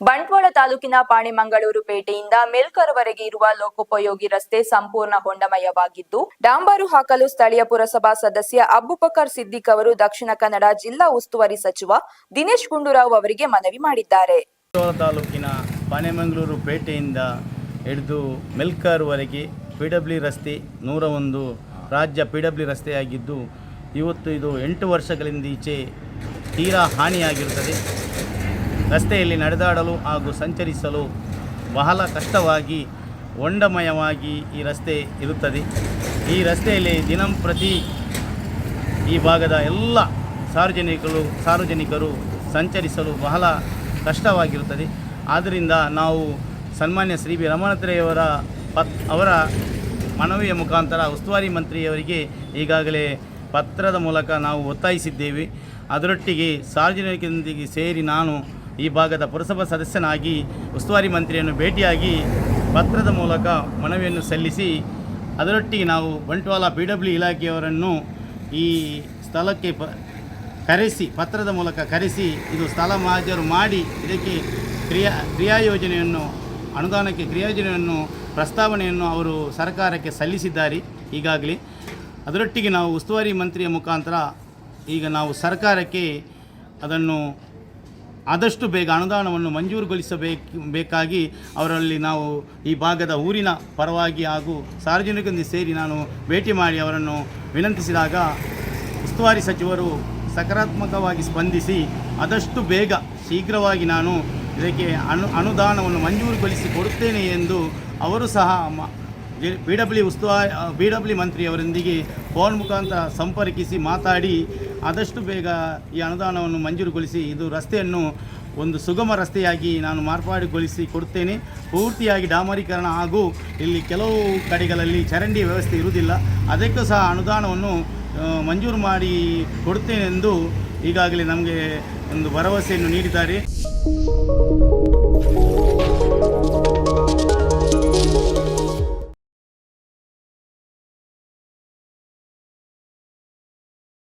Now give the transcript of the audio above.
ಬಂಟ್ವಾಳ ತಾಲೂಕಿನ ಪಾಣಿಮಂಗಳೂರು ಪೇಟೆಯಿಂದ ಮೇಲ್ಕರವರೆಗೆ ಇರುವ ಲೋಕೋಪಯೋಗಿ ರಸ್ತೆ ಸಂಪೂರ್ಣ ಹೊಂಡಮಯವಾಗಿದ್ದು ಡಾಂಬರು ಹಾಕಲು ಸ್ಥಳೀಯ ಪುರಸಭಾ ಸದಸ್ಯ ಅಬುಬಕರ್ ಸಿದ್ದಿಕ್ ಅವರು ದಕ್ಷಿಣ ಕನ್ನಡ ಜಿಲ್ಲಾ ಉಸ್ತುವಾರಿ ಸಚಿವ ದಿನೇಶ್ ಗುಂಡೂರಾವ್ ಅವರಿಗೆ ಮನವಿ ಮಾಡಿದ್ದಾರೆ. ತಾಲೂಕಿನ ಪಾಣಿಮಂಗಳೂರು ಪೇಟೆಯಿಂದ ಹಿಡಿದು ಮೆಲ್ಕರ್ವರೆಗೆ ಪಿ ಡಬ್ಲ್ಯೂ ರಸ್ತೆ ನೂರ ಒಂದು ರಾಜ್ಯ ಪಿ ಡಬ್ಲ್ಯೂ ರಸ್ತೆಯಾಗಿದ್ದು ಇವತ್ತು ಇದು ಎಂಟು ವರ್ಷಗಳಿಂದ ಈಚೆ ತೀರಾ ಹಾನಿಯಾಗಿರುತ್ತದೆ. ರಸ್ತೆಯಲ್ಲಿ ನಡೆದಾಡಲು ಹಾಗೂ ಸಂಚರಿಸಲು ಬಹಳ ಕಷ್ಟವಾಗಿ, ಹೊಂಡಮಯವಾಗಿ ಈ ರಸ್ತೆ ಇರುತ್ತದೆ. ಈ ರಸ್ತೆಯಲ್ಲಿ ದಿನಂಪ್ರತಿ ಈ ಭಾಗದ ಎಲ್ಲ ಸಾರ್ವಜನಿಕರು ಸಾರ್ವಜನಿಕರು ಸಂಚರಿಸಲು ಬಹಳ ಕಷ್ಟವಾಗಿರುತ್ತದೆ. ಆದ್ದರಿಂದ ನಾವು ಸನ್ಮಾನ್ಯ ಶ್ರೀ ಬಿ ರಮಣತ್ರೆಯವರ ಪತ್ ಅವರ ಮನವಿಯ ಮುಖಾಂತರ ಉಸ್ತುವಾರಿ ಮಂತ್ರಿಯವರಿಗೆ ಈಗಾಗಲೇ ಪತ್ರದ ಮೂಲಕ ನಾವು ಒತ್ತಾಯಿಸಿದ್ದೇವೆ. ಅದರೊಟ್ಟಿಗೆ ಸಾರ್ವಜನಿಕರೊಂದಿಗೆ ಸೇರಿ ನಾನು ಈ ಭಾಗದ ಪುರಸಭಾ ಸದಸ್ಯನಾಗಿ ಉಸ್ತುವಾರಿ ಮಂತ್ರಿಯನ್ನು ಭೇಟಿಯಾಗಿ ಪತ್ರದ ಮೂಲಕ ಮನವಿಯನ್ನು ಸಲ್ಲಿಸಿ, ಅದರೊಟ್ಟಿಗೆ ನಾವು ಬಂಟ್ವಾಳ ಪಿ ಡಬ್ಲ್ಯೂ ಇಲಾಖೆಯವರನ್ನು ಈ ಸ್ಥಳಕ್ಕೆ ಪ, ಕರೆಸಿ, ಪತ್ರದ ಮೂಲಕ ಕರೆಸಿ ಇದು ಸ್ಥಳ ಮಾಜರು ಮಾಡಿ ಇದಕ್ಕೆ ಕ್ರಿಯಾ ಕ್ರಿಯಾಯೋಜನೆಯನ್ನು ಅನುದಾನಕ್ಕೆ ಕ್ರಿಯಾಯೋಜನೆಯನ್ನು ಪ್ರಸ್ತಾವನೆಯನ್ನು ಅವರು ಸರ್ಕಾರಕ್ಕೆ ಸಲ್ಲಿಸಿದ್ದಾರೆ ಈಗಾಗಲೇ. ಅದರೊಟ್ಟಿಗೆ ನಾವು ಉಸ್ತುವಾರಿ ಮಂತ್ರಿಯ ಮುಖಾಂತರ ಈಗ ನಾವು ಸರ್ಕಾರಕ್ಕೆ ಅದನ್ನು ಆದಷ್ಟು ಬೇಗ ಅನುದಾನವನ್ನು ಮಂಜೂರುಗೊಳಿಸಬೇಕು, ಬೇಕಾಗಿ ಅವರಲ್ಲಿ ನಾವು ಈ ಭಾಗದ ಊರಿನ ಪರವಾಗಿ ಹಾಗೂ ಸಾರ್ವಜನಿಕರಿಂದ ಸೇರಿ ನಾನು ಭೇಟಿ ಮಾಡಿ ಅವರನ್ನು ವಿನಂತಿಸಿದಾಗ ಉಸ್ತುವಾರಿ ಸಚಿವರು ಸಕಾರಾತ್ಮಕವಾಗಿ ಸ್ಪಂದಿಸಿ ಆದಷ್ಟು ಬೇಗ ಶೀಘ್ರವಾಗಿ ನಾನು ಇದಕ್ಕೆ ಅನು, ಅನುದಾನವನ್ನು ಮಂಜೂರುಗೊಳಿಸಿ ಕೊಡುತ್ತೇನೆ ಎಂದು ಅವರು ಸಹ ಪಿ ಡಬ್ಲ್ಯೂ ಉಸ್ತುವಾರಿ ಬಿ ಡಬ್ಲ್ಯೂ ಮಂತ್ರಿಯವರೊಂದಿಗೆ ಫೋನ್ ಮುಖಾಂತರ ಸಂಪರ್ಕಿಸಿ ಮಾತಾಡಿ ಆದಷ್ಟು ಬೇಗ ಈ ಅನುದಾನವನ್ನು ಮಂಜೂರುಗೊಳಿಸಿ, ಇದು ರಸ್ತೆಯನ್ನು ಒಂದು ಸುಗಮ ರಸ್ತೆಯಾಗಿ ನಾನು ಮಾರ್ಪಾಡುಗೊಳಿಸಿ ಕೊಡುತ್ತೇನೆ. ಪೂರ್ತಿಯಾಗಿ ಡಾಮರೀಕರಣ ಹಾಗೂ ಇಲ್ಲಿ ಕೆಲವು ಕಡೆಗಳಲ್ಲಿ ಚರಂಡಿ ವ್ಯವಸ್ಥೆ ಇರುವುದಿಲ್ಲ. ಅದಕ್ಕೂ ಸಹ ಅನುದಾನವನ್ನು ಮಂಜೂರು ಮಾಡಿ ಕೊಡುತ್ತೇನೆಂದು ಈಗಾಗಲೇ ನಮಗೆ ಒಂದು ಭರವಸೆಯನ್ನು ನೀಡಿದ್ದಾರೆ.